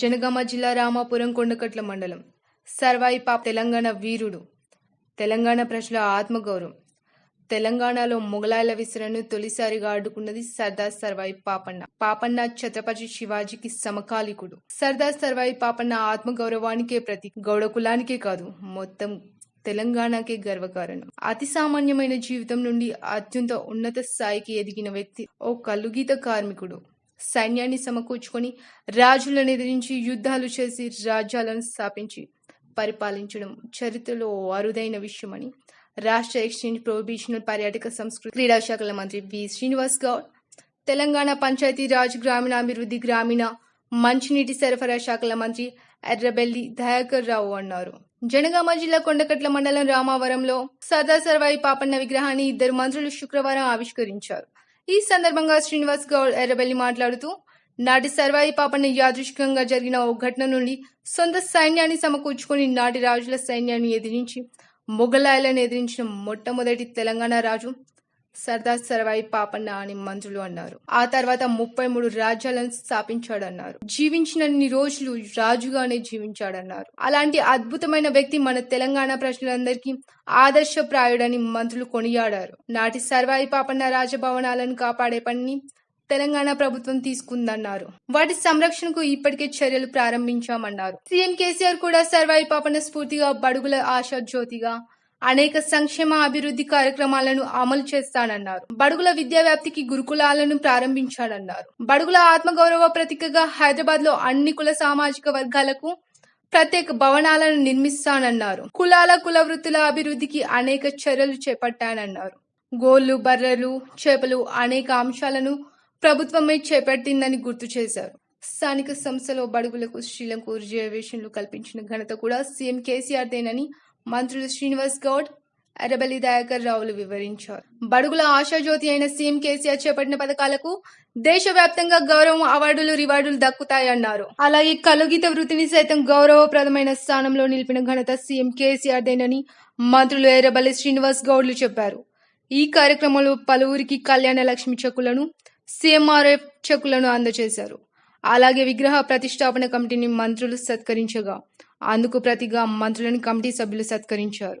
జనగామ జిల్లా రామాపురం కొండకట్ల మండలం. సర్వాయి పాప్ తెలంగాణ వీరుడు. తెలంగాణ ప్రజల ఆత్మగౌరవం. తెలంగాణలో మొఘలాయల విసరను తొలిసారిగా అడ్డుకున్నది సర్దార్ సర్వాయి పాపన్న పాపన్న ఛత్రపతి శివాజీకి సమకాలికుడు. సర్దార్ సర్వాయి పాపన్న ఆత్మగౌరవానికే ప్రతి గౌడ కులానికే కాదు మొత్తం తెలంగాణకే గర్వకారణం. అతి సామాన్యమైన జీవితం నుండి అత్యంత ఉన్నత స్థాయికి ఎదిగిన వ్యక్తి ఓ కలుగీత కార్మికుడు. సైన్యాన్ని సమకూర్చుకొని రాజులను ఎదిరించి యుద్ధాలు చేసి రాజ్యాలను స్థాపించి పరిపాలించడం చరిత్రలో ఓ అరుదైన విషయమని రాష్ట్ర ఎక్స్చేంజ్ ప్రొబిషనల్ పర్యాటక సంస్కృతి క్రీడా శాఖల మంత్రి వి. శ్రీనివాస్ గౌడ్ తెలంగాణ పంచాయతీ రాజ్ గ్రామీణాభివృద్ధి గ్రామీణ మంచినీటి సరఫరా శాఖల మంత్రి ఎర్రబెల్లి దయాకర్ రావు అన్నారు. జనగామ జిల్లా కొండకట్ల మండలం రామావరంలో సర్దార్ సర్వాయి పాపన్న విగ్రహాన్ని ఇద్దరు మంత్రులు శుక్రవారం ఆవిష్కరించారు. ఈ సందర్భంగా శ్రీనివాస్ గౌడ్ ఎర్రబెల్లి మాట్లాడుతూ నాటి సర్వాయి పాపన్న యాదృష్టికంగా జరిగిన ఓ ఘటన నుండి సొంత సైన్యాన్ని సమకూర్చుకుని నాటి రాజుల సైన్యాన్ని ఎదిరించి మొఘలాయలను ఎదిరించిన మొట్టమొదటి తెలంగాణ రాజు సర్దార్ సర్వాయి పాపన్న అని మంత్రులు అన్నారు. ఆ తర్వాత ముప్పై మూడు రాజ్యాలను స్థాపించాడన్నారు. జీవించినన్ని రోజులు రాజుగానే జీవించాడన్నారు. అలాంటి అద్భుతమైన వ్యక్తి మన తెలంగాణ ప్రజలందరికీ ఆదర్శప్రాయుడని మంత్రులు కొనియాడారు. నాటి సర్వాయి పాపన్న రాజభవనాలను కాపాడే పనిని తెలంగాణ ప్రభుత్వం తీసుకుందన్నారు. వాటి సంరక్షణకు ఇప్పటికే చర్యలు ప్రారంభించామన్నారు. సీఎం కేసీఆర్ కూడా సర్వాయి పాపన్న స్ఫూర్తిగా బడుగుల ఆశా జ్యోతిగా అనేక సంక్షేమ అభివృద్ధి కార్యక్రమాలను అమలు చేస్తానన్నారు. బడుగుల విద్యా వ్యాప్తికి గురుకులాలను ప్రారంభించాడన్నారు. బడుగుల ఆత్మగౌరవ ప్రతీకగా హైదరాబాద్లో అన్ని కుల సామాజిక వర్గాలకు ప్రత్యేక భవనాలను నిర్మిస్తానన్నారు. కులాల కుల వృత్తుల అభివృద్ధికి అనేక చర్యలు చేపట్టానన్నారు. గోళ్ళు బర్రెలు చేపలు అనేక అంశాలను ప్రభుత్వమే చేపట్టిందని గుర్తు చేశారు. స్థానిక సంస్థలో బడుగులకు స్త్రీలకు రిజర్వేషన్లు కల్పించిన ఘనత కూడా సీఎం కేసీఆర్ దేనని మంత్రులు శ్రీనివాస్ గౌడ్ అరబలి దయాకర్ రావులు వివరించారు. బడుగుల ఆశాజ్యోతి అయిన సీఎం కేసీఆర్ చేపట్టిన పథకాలకు దేశవ్యాప్తంగా గౌరవం అవార్డులు రివార్డులు దక్కుతాయన్నారు. అలాగే కలుగీత వృత్తిని సైతం గౌరవప్రదమైన స్థానంలో నిలిపిన ఘనత సీఎం కేసీఆర్ దేనని మంత్రులు ఎర్రబల్లి శ్రీనివాస్ గౌడ్లు చెప్పారు. ఈ కార్యక్రమంలో పలువురికి కళ్యాణ లక్ష్మి చెక్కులను సీఎంఆర్ఎఫ్ చెక్కులను అందజేశారు. అలాగే విగ్రహ ప్రతిష్టాపన కమిటీని మంత్రులు సత్కరించగా అందుకు ప్రతిగా మంత్రులను కమిటీ సభ్యులు సత్కరించారు.